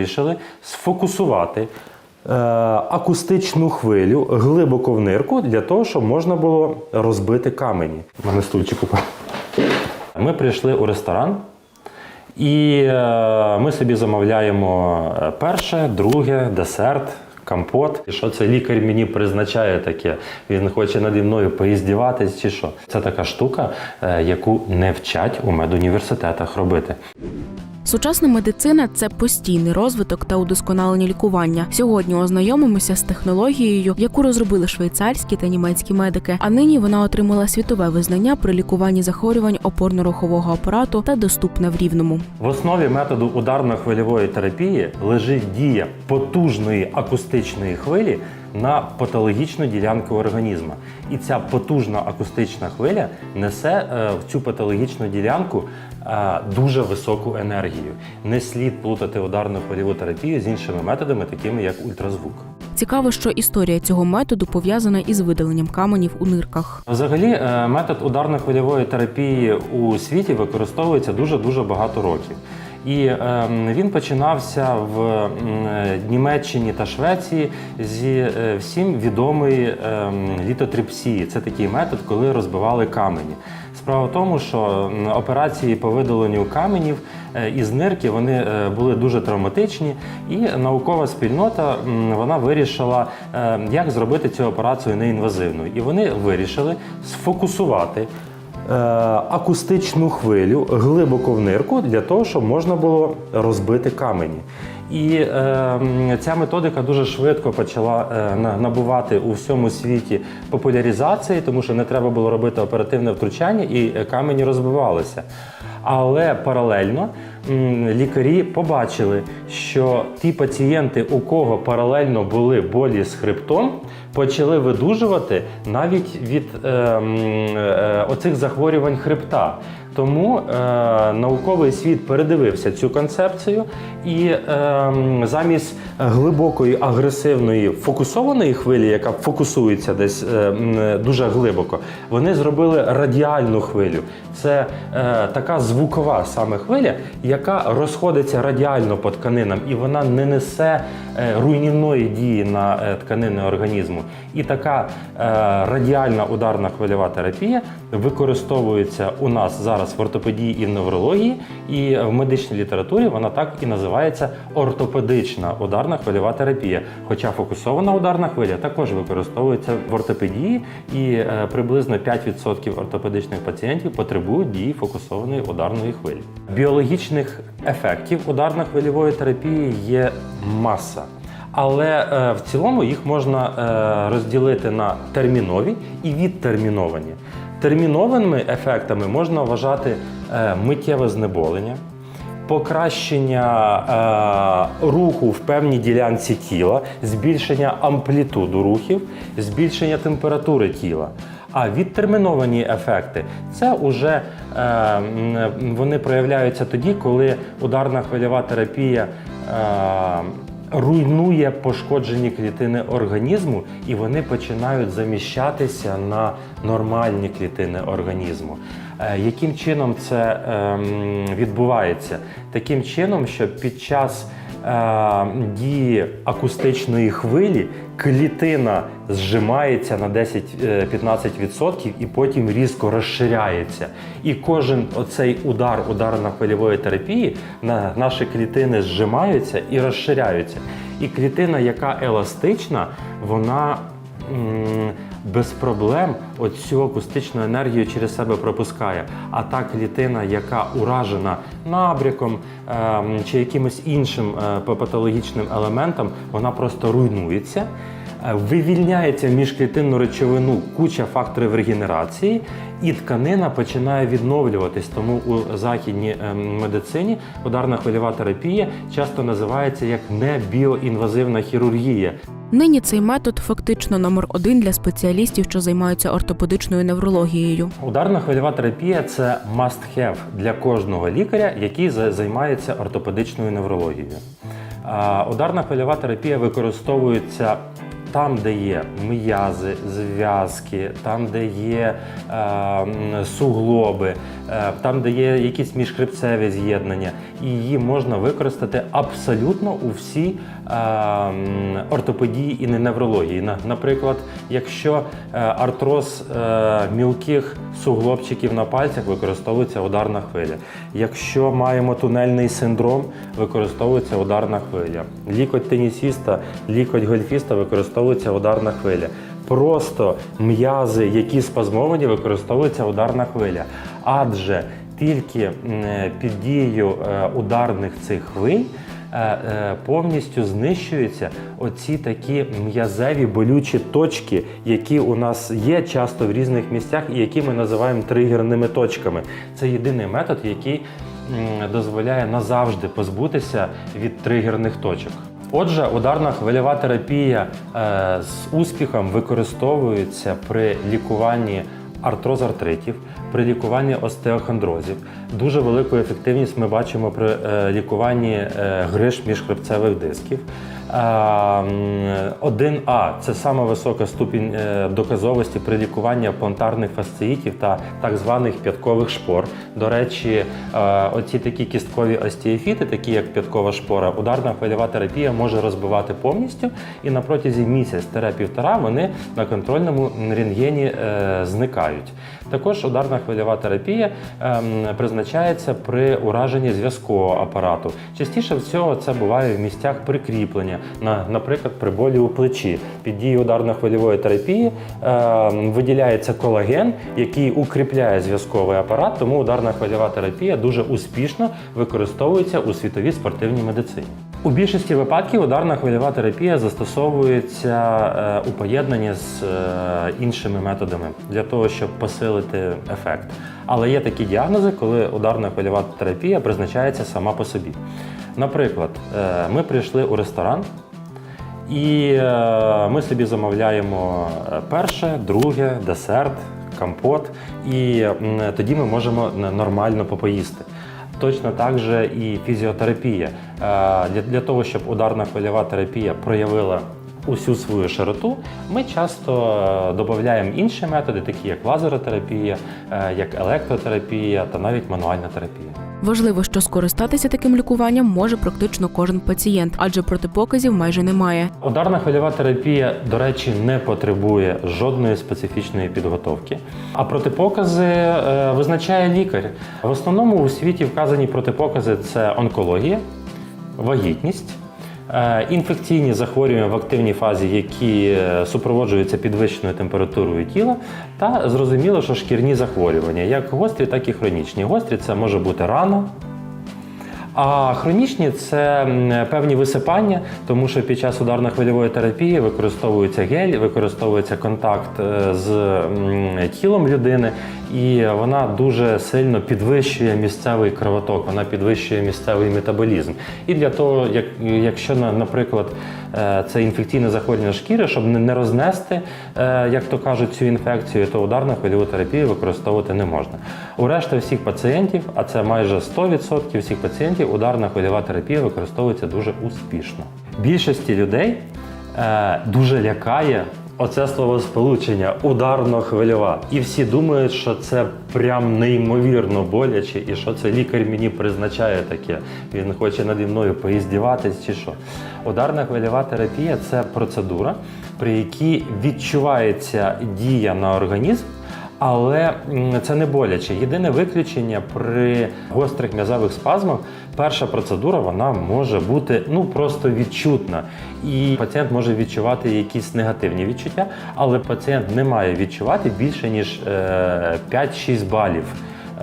вирішили сфокусувати е, акустичну хвилю глибоко в нирку для того, щоб можна було розбити камені. У мене стульчик упав. Ми прийшли у ресторан. І е, ми собі замовляємо е, перше, друге, десерт, компот. І що це лікар мені призначає таке? Він хоче наді мною поїздіватись чи що? Це така штука, яку не вчать у медуніверситетах робити. Сучасна медицина це постійний розвиток та удосконалення лікування. Сьогодні ознайомимося з технологією, яку розробили швейцарські та німецькі медики. А нині вона отримала світове визнання при лікуванні захворювань опорно-рухового апарату та доступна в рівному. В основі методу ударно-хвильової терапії лежить дія потужної акустичної хвилі на патологічну ділянку організму. І ця потужна акустична хвиля несе е, в цю патологічну ділянку дуже високу енергію. Не слід плутати ударну хвильову терапію з іншими методами, такими як ультразвук. Цікаво, що історія цього методу пов'язана із видаленням каменів у нирках. Взагалі, е, метод ударно-хвильової терапії у світі використовується дуже дуже багато років. І е, він починався в е, Німеччині та Швеції зі е, всім відомої е, літотрипсії. Це такий метод, коли розбивали камені. Справа в тому, що операції по видаленню каменів е, із нирки вони е, були дуже травматичні, і наукова спільнота вона вирішила, е, як зробити цю операцію неінвазивною. І вони вирішили сфокусувати акустичну хвилю глибоко в нирку для того, щоб можна було розбити камені. І е, ця методика дуже швидко почала е, набувати у всьому світі популяризації, тому що не треба було робити оперативне втручання, і е, камені розбивалися. Але паралельно лікарі побачили, що ті пацієнти, у кого паралельно були болі з хребтом, почали видужувати навіть від е, е, оцих захворювань хребта. Тому е, науковий світ передивився цю концепцію, і е, замість глибокої агресивної фокусованої хвилі, яка фокусується десь е, дуже глибоко, вони зробили радіальну хвилю. Це е, така звукова саме хвиля, яка розходиться радіально по тканинам, і вона не несе е, руйнівної дії на е, тканини організму. І така е, радіальна ударна хвильова терапія використовується у нас зараз в ортопедії і в неврології, і в медичній літературі вона так і називається ортопедична ударна хвильова терапія. Хоча фокусована ударна хвиля також використовується в ортопедії, і е, приблизно 5% ортопедичних пацієнтів потребують дії фокусованої ударної хвилі. Біологічних ефектів ударно-хвильової терапії є маса. Але е, в цілому їх можна е, розділити на термінові і відтерміновані. Термінованими ефектами можна вважати е, миттєве знеболення, покращення е, руху в певній ділянці тіла, збільшення амплітуду рухів, збільшення температури тіла. А відтерміновані ефекти це вже е, вони проявляються тоді, коли ударна хвильова терапія. Е, руйнує пошкоджені клітини організму, і вони починають заміщатися на нормальні клітини організму. Е, Яким чином це ем, відбувається? Таким чином, що під час е, дії акустичної хвилі клітина зжимається на 10-15% і потім різко розширяється. І кожен оцей удар, ударна хвильової терапії, на наші клітини зжимаються і розширяються. І клітина, яка еластична, вона без проблем оцю акустичну енергію через себе пропускає. А та клітина, яка уражена набряком ем, чи якимось іншим е, патологічним елементом, вона просто руйнується. Е, Вивільняється міжклітинну речовину куча факторів регенерації, і тканина починає відновлюватись. Тому у західній ем, медицині ударна хвильова терапія часто називається як небіоінвазивна хірургія. Нині цей метод фактично номер один для спеціалістів, що займаються ортопедичною неврологією. Ударна хвильова терапія це must-have для кожного лікаря, який за- займається ортопедичною неврологією. Ударна хвильова терапія використовується там, де є м'язи, зв'язки, там, де є е, суглоби, е, там, де є якісь міжхребцеві з'єднання, і її можна використати абсолютно у всій е, ортопедії і неврології. Наприклад, якщо е, артроз е, мілких суглобчиків на пальцях, використовується ударна хвиля. Якщо маємо тунельний синдром, використовується ударна хвиля. Лікоть тенісіста, лікоть гольфіста використовується ударна хвиля. Просто м'язи, які спазмовані, використовується ударна хвиля. Адже тільки під дією е, ударних цих хвиль е, е, повністю знищуються оці такі м'язеві болючі точки, які у нас є часто в різних місцях і які ми називаємо тригерними точками. Це єдиний метод, який дозволяє назавжди позбутися від тригерних точок. Отже, ударна хвильова терапія е, з успіхом використовується при лікуванні артрозартритів, при лікуванні остеохондрозів. Дуже велику ефективність ми бачимо при е, лікуванні е, гриж міжхребцевих дисків. Е, 1А це саме висока ступінь е, доказовості при лікуванні плантарних фасциїтів та так званих п'яткових шпор. До речі, оці такі кісткові остеофіти, такі як п'яткова шпора, ударна хвильова терапія може розбивати повністю, і на протязі місяць-півтора вони на контрольному рентгені зникають. Також ударна хвильова терапія ем, призначається при ураженні зв'язкового апарату. Частіше всього це буває в місцях прикріплення, на, наприклад, при болі у плечі. Під дією ударно-хвильової терапії ем, виділяється колаген, який укріпляє зв'язковий апарат, тому ударна хвильова терапія дуже успішно використовується у світовій спортивній медицині. У більшості випадків ударна хвильова терапія застосовується е, у поєднанні з е, іншими методами для того, щоб посилити ефект. Але є такі діагнози, коли ударна хвильова терапія призначається сама по собі. Наприклад, е, ми прийшли у ресторан. І ми собі замовляємо перше, друге, десерт, компот, і тоді ми можемо нормально попоїсти. Точно так же і фізіотерапія. Е, Для, того, щоб ударна хвильова терапія проявила усю свою широту, ми часто е, додаємо інші методи, такі як лазеротерапія, е, як електротерапія та навіть мануальна терапія. Важливо, що скористатися таким лікуванням може практично кожен пацієнт, адже протипоказів майже немає. Ударна хвильова терапія, до речі, не потребує жодної специфічної підготовки. А протипокази е, визначає лікар. В основному у світі вказані протипокази це онкологія, вагітність. Е, Інфекційні захворювання в активній фазі, які е, супроводжуються підвищеною температурою тіла, та зрозуміло, що шкірні захворювання, як гострі, так і хронічні. Гострі це може бути рана, а хронічні це певні висипання, тому що під час ударно-хвильової терапії використовується гель, використовується контакт е, з тілом людини, і вона дуже сильно підвищує місцевий кровоток, вона підвищує місцевий метаболізм. І для того, як, якщо, на- наприклад, це інфекційне захворювання шкіри, щоб не не рознести, е, як то кажуть, цю інфекцію, то ударну хвильову терапію використовувати не можна. У решти всіх пацієнтів, а це майже 100% всіх пацієнтів, ударна хвильова терапія використовується дуже успішно. Більшості людей е, дуже лякає оце словосполучення ударно-хвильова. І всі думають, що це прям неймовірно боляче, і що це лікар мені призначає таке. Він хоче наді мною поїздіватись чи що. Ударна хвильова терапія це процедура, при якій відчувається дія на організм. Але це не боляче. Єдине виключення при гострих м'язових спазмах, перша процедура вона може бути ну просто відчутна, і пацієнт може відчувати якісь негативні відчуття, але пацієнт не має відчувати більше ніж е, 5-6 балів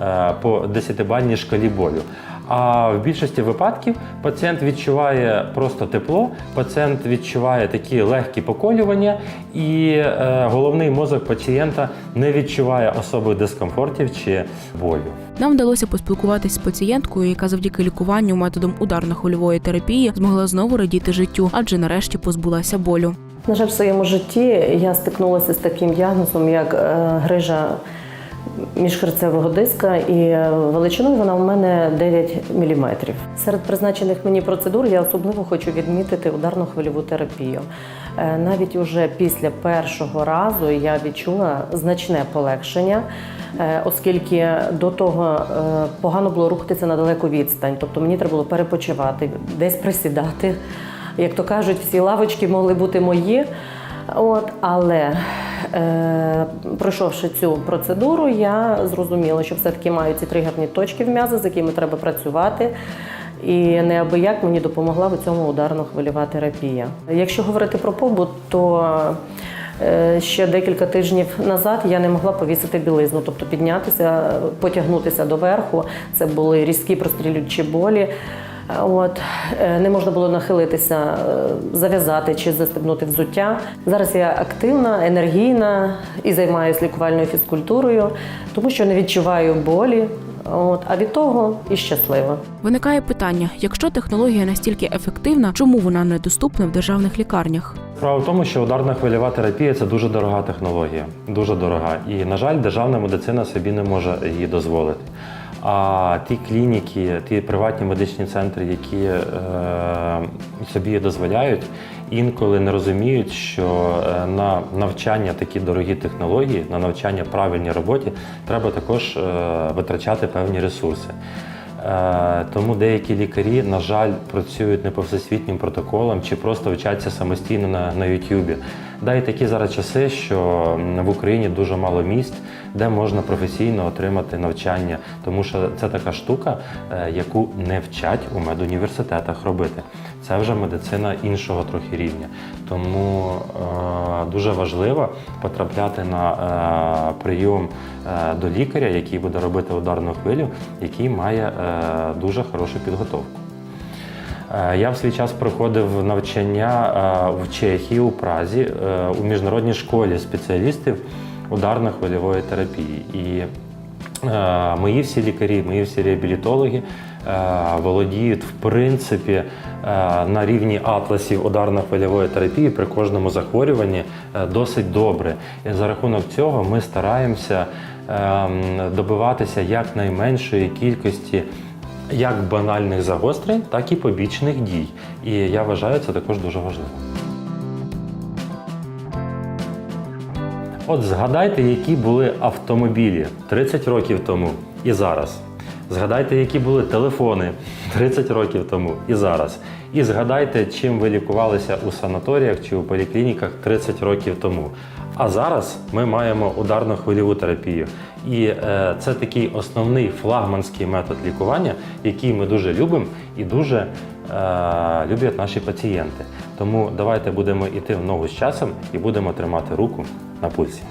е, по 10-бальній шкалі болю. А в більшості випадків пацієнт відчуває просто тепло, пацієнт відчуває такі легкі поколювання, і е, головний мозок пацієнта не відчуває особих дискомфортів чи болю. Нам вдалося поспілкуватись з пацієнткою, яка завдяки лікуванню методом ударно-хвильової терапії змогла знову радіти життю, адже нарешті позбулася болю. На жаль, в своєму житті я стикнулася з таким діагнозом, як е, грижа міжхребцевого диска, і величиною вона у мене 9 мм. Серед призначених мені процедур я особливо хочу відмітити ударну хвильову терапію. Е, Навіть уже після першого разу я відчула значне полегшення, е, оскільки до того е, погано було рухатися на далеку відстань, тобто мені треба було перепочивати, десь присідати. Як то кажуть, всі лавочки могли бути мої. От, але е, пройшовши цю процедуру, я зрозуміла, що все-таки маю ці тригерні точки в м'язах, з якими треба працювати. І неабияк мені допомогла в цьому ударно-хвильова терапія. Якщо говорити про побут, то е, ще декілька тижнів назад я не могла повісити білизну, тобто піднятися, потягнутися до верху. Це були різкі прострілюючі болі. От е, не можна було нахилитися, е, зав'язати чи застебнути взуття. Зараз я активна, енергійна і займаюся лікувальною фізкультурою, тому що не відчуваю болі. От, а від того і щаслива. Виникає питання: якщо технологія настільки ефективна, чому вона недоступна в державних лікарнях? Справа в тому, що ударна хвильова терапія це дуже дорога технологія, дуже дорога. І, на жаль, державна медицина собі не може її дозволити. А ті клініки, ті приватні медичні центри, які е, собі дозволяють, інколи не розуміють, що е, на навчання такі дорогі технології, на навчання правильній роботі треба також е, витрачати певні ресурси. Е, Тому деякі лікарі, на жаль, працюють не по всесвітнім протоколам чи просто вчаться самостійно на, на YouTube. Да, і такі зараз часи, що в Україні дуже мало місць, де можна професійно отримати навчання, тому що це така штука, е, яку не вчать у медуніверситетах робити. Це вже медицина іншого трохи рівня. Тому е, дуже важливо потрапляти на е, прийом е, до лікаря, який буде робити ударну хвилю, який має е, дуже хорошу підготовку. Е, Я в свій час проходив навчання е, в Чехії, у Празі, у міжнародній школі спеціалістів ударно-хвильової терапії. І е, мої всі лікарі, мої всі реабілітологи е, володіють в принципі е, на рівні атласів ударно-хвильової терапії при кожному захворюванні е, досить добре. І за рахунок цього ми стараємося ем, добиватися якнайменшої кількості як банальних загострень, так і побічних дій. І я вважаю це також дуже важливо. От згадайте, які були автомобілі 30 років тому і зараз. Згадайте, які були телефони 30 років тому і зараз. І згадайте, чим ви лікувалися у санаторіях чи у поліклініках 30 років тому. А зараз ми маємо ударно хвильову терапію. І е, це такий основний флагманський метод лікування, який ми дуже любимо і дуже е, люблять наші пацієнти. Тому давайте будемо йти в ногу з часом і будемо тримати руку на пульсі.